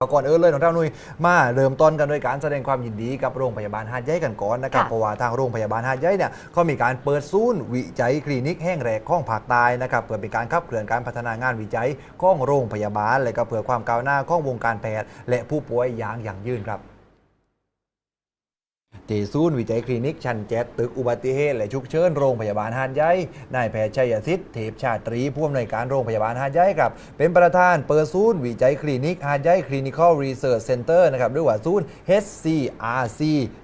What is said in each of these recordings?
ก่อนเออเลยของเจ้านุยมาเริ่มต้นกันด้วยการแสดงความยินดีกับโรงพยาบาลหาดใหญ่กันก่อนนะครับเพราะว่าทางโรงพยาบาลหาดใหญ่เนี่ยเขามีการเปิดศูนย์วิจัยคลินิกแห่งแรกของภาคใต้นะครับเพื่อเป็นการขับเคลื่อนการพัฒนางานวิจัยของโรงพยาบาล และก็เพื่อความก้าวหน้าของวงการแพทย์และผู้ป่วยอย่างยั่งยืนครับ ที่ศูนย์วิจัยคลินิก ชั้นเจ็ดตึกอุบัติเหตุและฉุกเฉินโรงพยาบาลหาดใหญ่นายแพทย์ชัยสิทธิ์เทพชาตรีผู้อำนวยการโรงพยาบาลหาดใหญ่ครับ เป็นประธานเปิดศูนย์วิจัยคลินิกหาดใหญ่คลินิคอลรีเสิร์ชเซ็นเตอร์นะครับหรือว่าศูนย์ HCRC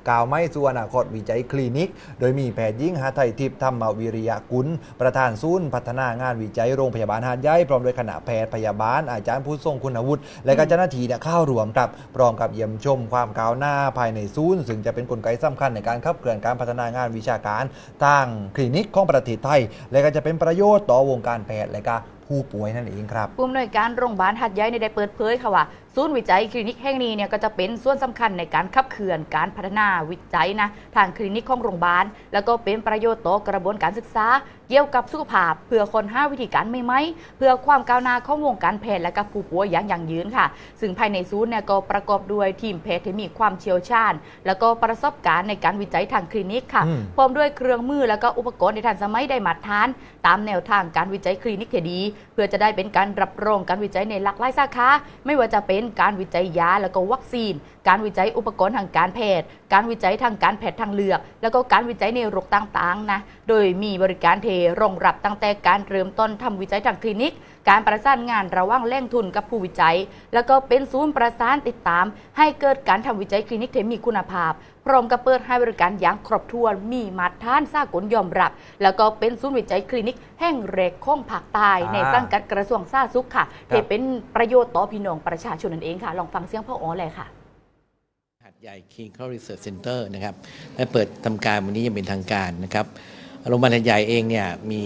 กล่าวไม่สุวรรณคตวิจัยคลินิก โดยมีแพทย์หญิงหาไทยทิพย์ธรรมวิริยกุลประธานศูนย์พัฒนางานวิจัยโรงพยาบาลหาดใหญ่พร้อมด้วยคณะแพทย์พยาบาล อาจารย์ผู้ทรงคุณวุฒิและก็เจ้าหน้าที่เนี่ยเข้ารวมครับพร้อมกับเยี่ยมชมความก้าวหน้าภายในศูนย์ซึ่งจะเป็นกลไกสำคัญในการขับเคลื่อนการพัฒนางานวิชาการทางคลินิกของประเทศไทย และก็จะเป็นประโยชน์ต่อวงการแพทย์และก็ ผู้ป่วยนั่นเองครับผู้อำนวยการโรงพยาบาลหัดใหญ่ในได้เปิดเผยค่ะว่าศูนย์วิจัยคลินิกแห่งนี้เนี่ยก็จะเป็นส่วนสำคัญในการขับเคลื่อนการพัฒนาวิจัยนะทางคลินิกของโรงพยาบาล แล้วก็เป็นประโยชน์ต่อกระบวนการศึกษา เกี่ยวกับสุขภาพ เพื่อคนห้าวิธีการใหม่ๆเพื่อความก้าวหน้าของวงการแพทย์และกับผู้ป่วยอย่างยั่งยืนค่ะ ซึ่งภายในศูนย์เนี่ยก็ประกอบด้วยทีมแพทย์ที่มีความเชี่ยวชาญ แล้วก็ประสบการณ์ในการวิจัยทางคลินิกค่ะอืมพร้อมด้วยเครื่องมือแล้วก็อุปกรณ์ในทันสมัยได้มาตรฐาน ตามแนวทางการวิจัยคลินิกที่ดีเพื่อจะได้เป็นการรับรองการวิจัยในหลากหลายสาขาไม่ว่าจะเป็นการวิจัยยาแล้วก็วัคซีน การวิจัยอุปกรณ์ทางการแพทย์ การวิจัยทางการแพทย์ทางเลือก แล้วก็การวิจัยในโรคต่างๆนะโดยมีบริการเทรองรับตั้งแต่การเริ่มต้นทำวิจัยทางคลินิก การประสานงานระหว่างแหล่งทุนกับผู้วิจัย แล้วก็เป็นศูนย์ประสานติดตาม ให้เกิดการทำวิจัยคลินิกที่มีคุณภาพ พร้อมกับเปิดให้บริการอย่างครบถ้วนมีมาตรฐานสากลยอมรับ แล้วก็เป็นศูนย์วิจัยคลินิกแห่งแรกของภาคใต้ในสังกัดกระทรวงสาธารณสุขค่ะครับที่เป็นประโยชน์ต่อพี่น้องประชาชนนั่นเองค่ะ ลองฟังเสียงพ่ออ๋อเลยค่ะหาดใหญ่ Clinical Research Center นะครับได้เปิดทำการวันนี้อยังเป็นทางการนะครับโรงพยาบาลหาดใหญ่เองเนี่ยมี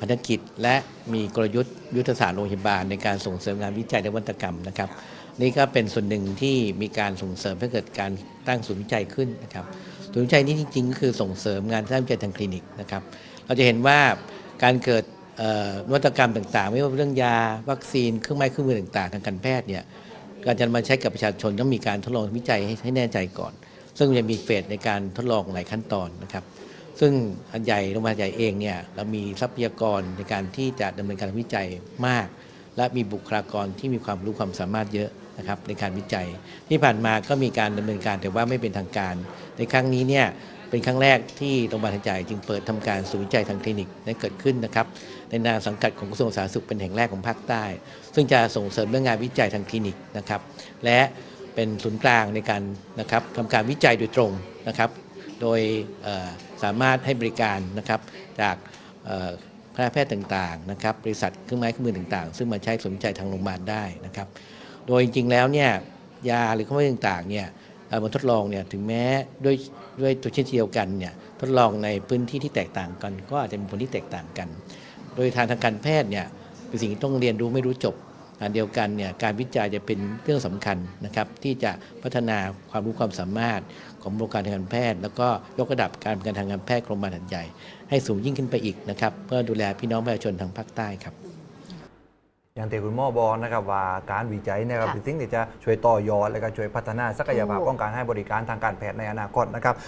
ภารกิจและมีกลยุทธ์ยุทธศาสตร์โรงพยาบาลในการส่งเสริมงานวิจัยและนวัตกรรมนะครับ นี่ก็เป็นส่วนหนึ่งที่มีการส่งเสริมให้เกิดการตั้งศูนย์วิจัยขึ้นนะครับศูนย์วิจัยนี้จริงๆก็คือส่งเสริมงานด้านวิจัยทางคลินิกนะครับเราจะเห็นว่าการเกิดเอ่อ นวัตกรรมต่างๆ ไม่ว่าเรื่องยาวัคซีนเครื่องไม้เครื่องมือต่างๆ ทางการแพทย์เนี่ยการจะมาใช้กับประชาชนต้องมีการทดลองวิจัยให้ให้แน่ใจก่อน ซึ่งจะมีเฟสในการทดลองหลายขั้นตอนนะครับ ซึ่งอันใหญ่โรงพยาบาลใหญ่เองเนี่ยเรามีทรัพยากรในการที่จะดำเนินการวิจัยมาก และมีบุคลากรที่มีความรู้ความสามารถเยอะ นะครับในการวิจัย ที่ผ่านมาก็มีการดำเนินการแต่ว่าไม่เป็นทางการ ในครั้งนี้เนี่ยเป็นครั้งแรกที่โรงพยาบาลหัดใหญ่จึงเปิดทำการศูนย์วิจัยทางคลินิกได้เกิดขึ้นนะครับในนามสังกัดของกระทรวงสาธารณสุขเป็นแห่งแรกของภาคใต้ ซึ่งจะส่งเสริมเรื่องงานวิจัยทางคลินิกนะครับและเป็นศูนย์กลางในการนะครับทำการวิจัยโดยตรงนะครับ โดยสามารถให้บริการนะครับจากคณะแพทย์ต่างๆนะครับบริษัทเครื่องไม้เครื่องมือต่างๆ ซึ่งมาใช้สนใจทางโรงพยาบาลได้นะครับ โดยจริงๆแล้วเนี่ยยาหรือเครื่องไม้ต่างๆเนี่ยเอาทดลองเนี่ยถึงแม้ด้วยด้วยตัวเช่นเดียวกันเนี่ยทดลองในพื้นที่ที่แตกต่างกัน ก็อาจจะมีผลที่แตกต่างกัน โดยทางทางการแพทย์เนี่ยเป็นสิ่งที่ต้องเรียนรู้ไม่รู้จบอันเดียวกันเนี่ยการวิจัยจะเป็นเรื่องสำคัญนะครับที่จะพัฒนาความรู้ความสามารถของวงการทางการแพทย์ แล้วก็ยกระดับการบริการทางการแพทย์โรงพยาบาลหัดใหญ่ให้สูงยิ่งขึ้นไปอีกนะครับเพื่อดูแลพี่น้องประชาชนทางภาคใต้ครับ อย่างที่คุณหมอบอกนะครับว่าการวิจัยเนะครับค่ะเป็นสิ่งที่จะช่วยต่อยอดและก็ช่วยพัฒนาศักยภาพถูก ของการให้บริการทางการแพทย์ในอนาคตนะครับ